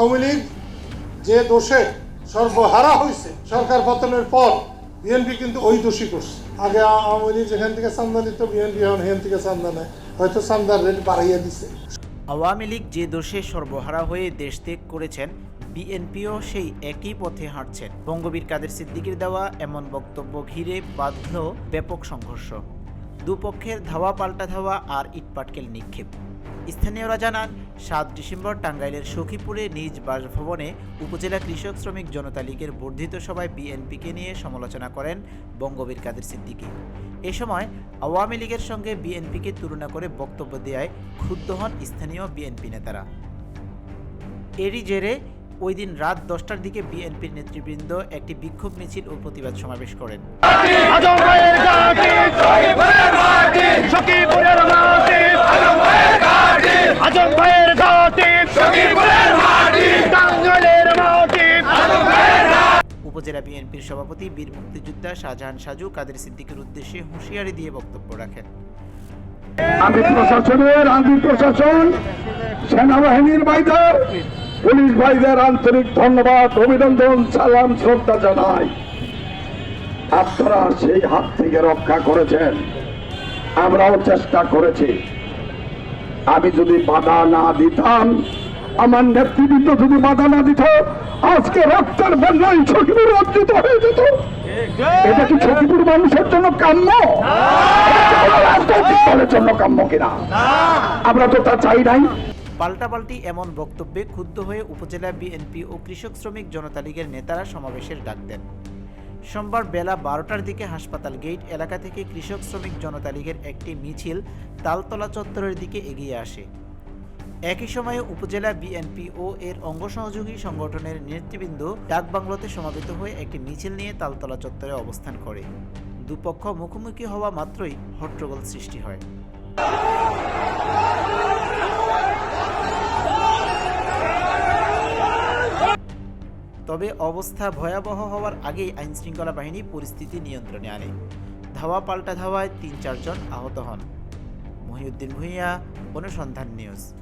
আওয়ামী লীগ যে দোষে সর্বহারা হয়েছে সরকার পতনের পর, বিএনপি কিন্তু ওই দোষী করছে। আগে আওয়ামী লীগ যেখান থেকে চান্দা নিত, বিএনপি এখন হেন থেকে চান্দা নেয়। হয়তো চান্দার রেট বাড়াইয়া দিছে। আওয়ামী লীগ যে দোষে সর্বহারা হয়ে দেশ ত্যাগ করেছেন, বিএনপিও সেই একই পথে হাঁটছেন। বঙ্গবীর কাদের সিদ্দিকির দেওয়া এমন বক্তব্য ঘিরে বাধ্য ব্যাপক সংঘর্ষ। দুপক্ষের ধাওয়া পাল্টা ধাওয়া আর ইটপাটকেল নিক্ষেপ। স্থানীয়রা জানান, সাত ডিসেম্বর টাঙ্গাইলের সখীপুরে নিজ বাসভবনে উপজেলা কৃষক শ্রমিক জনতা লীগের বর্ধিত সভায় বিএনপিকে নিয়ে সমালোচনা করেন বঙ্গবীর কাদের সিদ্দিকী। এ সময় আওয়ামী লীগের সঙ্গে বিএনপিকে তুলনা করে বক্তব্য দেওয়ায় ক্ষুব্ধ হন স্থানীয় বিএনপি নেতারা। এরই জেরে ওই দিন রাত দশটার দিকে বিএনপির নেতৃবৃন্দ একটি বিক্ষোভ মিছিল ও প্রতিবাদ সমাবেশ করেন আজম ভাইয়ের ঘাটি সখীপুরের মাটি আজম ভাইয়ের ঘাটি টাঙ্গাইলের মাটি। উপজেলা বিএনপির সভাপতি বীর মুক্তিযোদ্ধা শাহজাহান সাজু কাদের সিদ্দিকের উদ্দেশ্যে হুঁশিয়ারি দিয়ে বক্তব্য রাখেন। আমি প্রশাসনের আমি প্রশাসন সেনাবাহিনীর ভাইদের পুলিশ ভাইদের আন্তরিক ধন্যবাদ অভিনন্দন সালাম শ্রদ্ধা জানাই। আপনারা সেই হাত থেকে রক্ষা করেছেন। আমরাও চেষ্টা করেছি। আমি যদি বাধা না দিতাম, আমার নেতৃবৃন্দ যদি বাধা না দিত, আজকে রক্তের বন্যায় ছকিপুর অর্জিত হয়ে যেত। এটা কি ছকিপুর মানুষের জন্য কাম্য? রাজনৈতিক দলের জন্য কাম্য কিনা? আমরা তো তা চাই নাই। পাল্টাপাল্টি এমন বক্তব্যে ক্ষুব্ধ হয়ে উপজেলা বিএনপি ও কৃষক শ্রমিক জনতা লীগের নেতারা সমাবেশের ডাক দেন। সোমবার বেলা বারোটার দিকে হাসপাতাল গেট এলাকা থেকে কৃষক শ্রমিক জনতা লীগের একটি মিছিল তালতলা চত্বরের দিকে এগিয়ে আসে। একই সময়ে উপজেলা বিএনপি ও এর অঙ্গ সহযোগী সংগঠনের নেতৃবৃন্দ ডাকবাংলোতে সমাবেত হয়ে একটি মিছিল নিয়ে তালতলা চত্বরে অবস্থান করে। দুপক্ষ মুখোমুখি হওয়া মাত্রই হট্টগোল সৃষ্টি হয়। তবে অবস্থা ভয়াবহ হওয়ার আগেই আইনশৃঙ্খলা বাহিনী পরিস্থিতি নিয়ন্ত্রণে আনে। ধাওয়া পাল্টা ধাওয়ায় তিন চারজন আহত হন। মহিউদ্দিন ভূঁইয়া, অনুসন্ধান নিউজ।